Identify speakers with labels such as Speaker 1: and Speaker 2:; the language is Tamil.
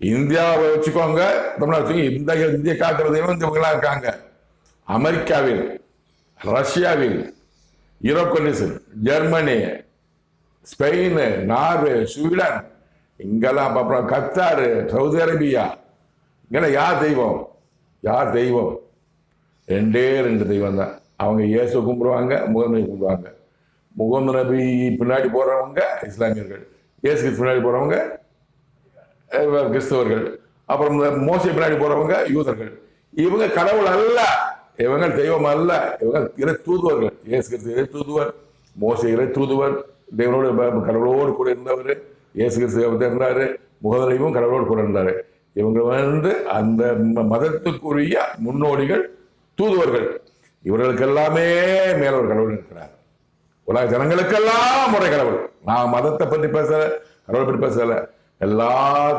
Speaker 1: இந்தியாவை வச்சுக்கோங்க. தமிழ்நாடு இந்த இந்திய காக்கிறதையும் தெய்வம் இவங்களா இருக்காங்க. அமெரிக்காவில் ரஷ்யாவில் Europe Germany Spain Norway Sweden இங்கெல்லாம் அப்புறம் கத்தார் சவுதி அரேபியா இங்கெல்லாம் யார் தெய்வம்? யார் தெய்வம்? ரெண்டே ரெண்டு தெய்வம் தான். அவங்க இயேசு கும்பிடுவாங்க முகமது கும்பிடுவாங்க. முகமது நபி பின்னாடி போகிறவங்க இஸ்லாமியர்கள். இயேசுக்கு பின்னாடி போகிறவங்க கிறிஸ்தவர்கள். அப்புறம் இந்த மோசை பின்னாடி போறவங்க யூதர்கள். இவங்க கடவுள் அல்ல. இவங்க தெய்வம் அல்ல. இவங்க இறை தூதுவர்கள். இயேசு கிறிஸ்து இறை தூதுவர் மோசை இறை தூதுவர் தேவனோடு கடவுளோடு கூட இருந்தவர் இயேசு கிறிஸ்து இருந்தாரு முகதரையும் கடவுளோடு கூட இருந்தார். இவங்க வந்து அந்த ம- மதத்துக்குரிய முன்னோடிகள் தூதுவர்கள். இவர்களுக்கு எல்லாமே மேல ஒரு கடவுள் இருக்கிறார். உலக ஜனங்களுக்கெல்லாம் முறை கடவுள். நான் மதத்தை பற்றி பேசல கடவுளை பற்றி பேசல. எல்லா